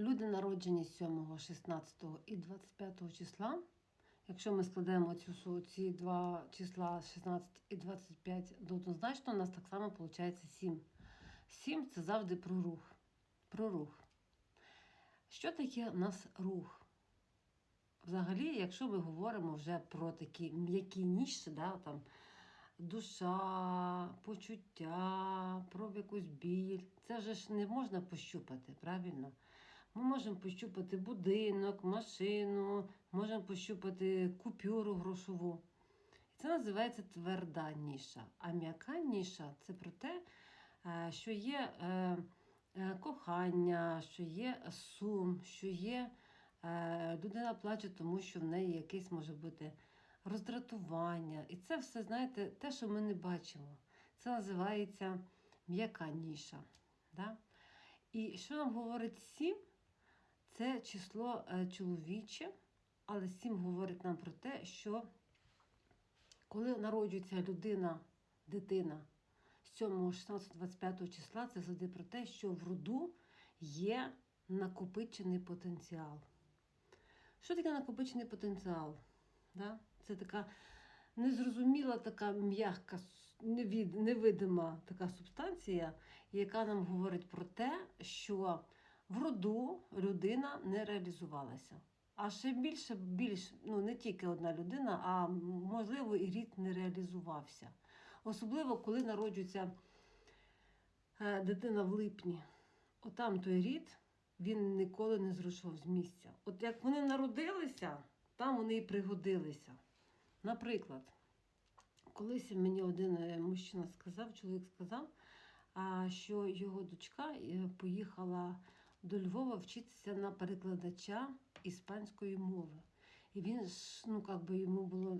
Люди народжені 7, 16 і 25 числа. Якщо ми складемо цю, ці два числа 16 і 25 до однозначно, у нас так само виходить 7. 7 це завжди про рух. Про рух. Що таке у нас рух? Взагалі, якщо ми говоримо вже про такі м'які ніші, да, там, душа, почуття, про якусь біль, це вже ж не можна пощупати, правильно? Ми можемо пощупати будинок, машину, можемо пощупати купюру грошову. І це називається тверда ніша. А м'яка ніша це про те, е, що є е, е, кохання, що є сум, що є людина плаче, тому що в неї якесь може бути роздратування. І це все, знаєте, те, що ми не бачимо. Це називається м'яка ніша. Да? І що нам говорить сім? Це число е, чоловіче, але сім говорить нам про те, що коли народжується людина, дитина 7, 16, 25 числа, це завжди про те, що в роду є накопичений потенціал. Що таке накопичений потенціал? Да? Це така незрозуміла, така м'яка, невидима така субстанція, яка нам говорить про те, що в роду людина не реалізувалася. А ще більше, більш, ну не тільки одна людина, а можливо і рід не реалізувався. Особливо, коли народжується е, дитина в липні. Отам той рід він ніколи не зрушив з місця. От як вони народилися, там вони і пригодилися. Наприклад, колись мені один е, мужчина сказав, чоловік сказав, що його дочка е, поїхала до Львова вчитися на перекладача іспанської мови. І він ж, ну, як би йому було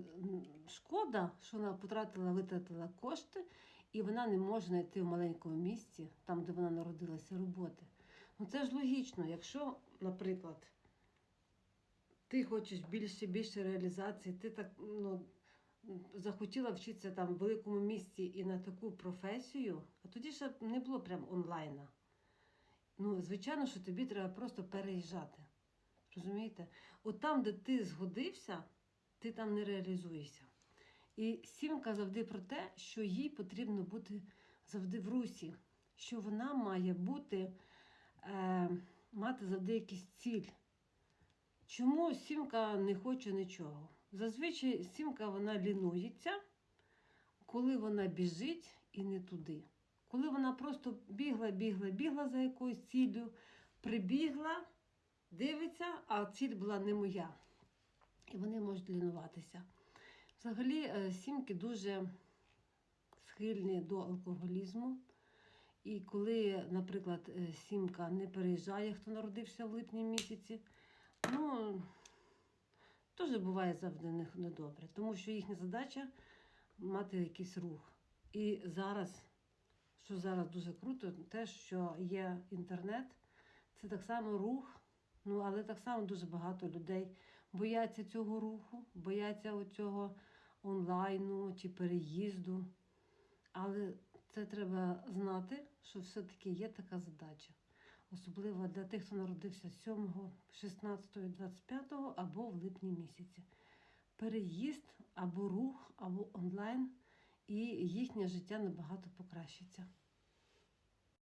шкода, що вона потратила, витратила кошти, і вона не може знайти в маленькому місці, там, де вона народилася, роботи. Ну це ж логічно, якщо, наприклад, ти хочеш більше більше реалізації, ти так ну, захотіла вчитися там в великому місті і на таку професію, а тоді ще не було прям онлайна. Ну, звичайно, що тобі треба просто переїжджати. Розумієте? От там, де ти згодився, ти там не реалізуєшся. І сімка завжди про те, що їй потрібно бути завжди в русі, що вона має бути, е, мати завжди якийсь ціль. Чому сімка не хоче нічого? Зазвичай сімка вона лінується, коли вона біжить і не туди. Коли вона просто бігла, бігла, бігла за якоюсь ціллю, прибігла, дивиться, а ціль була не моя. І вони можуть лінуватися. Взагалі, е, сімки дуже схильні до алкоголізму. І коли, наприклад, е, сімка не переїжджає, хто народився в липні місяці, ну, теж буває завжди не- недобре, тому що їхня задача мати якийсь рух. І зараз, що зараз дуже круто, те, що є інтернет, це так само рух, ну але так само дуже багато людей бояться цього руху, бояться оцього онлайну чи переїзду. Але це треба знати, що все-таки є така задача. Особливо для тих, хто народився 7, 16, 25 або в липні місяці. Переїзд або рух, або онлайн, і їхнє життя набагато покращиться.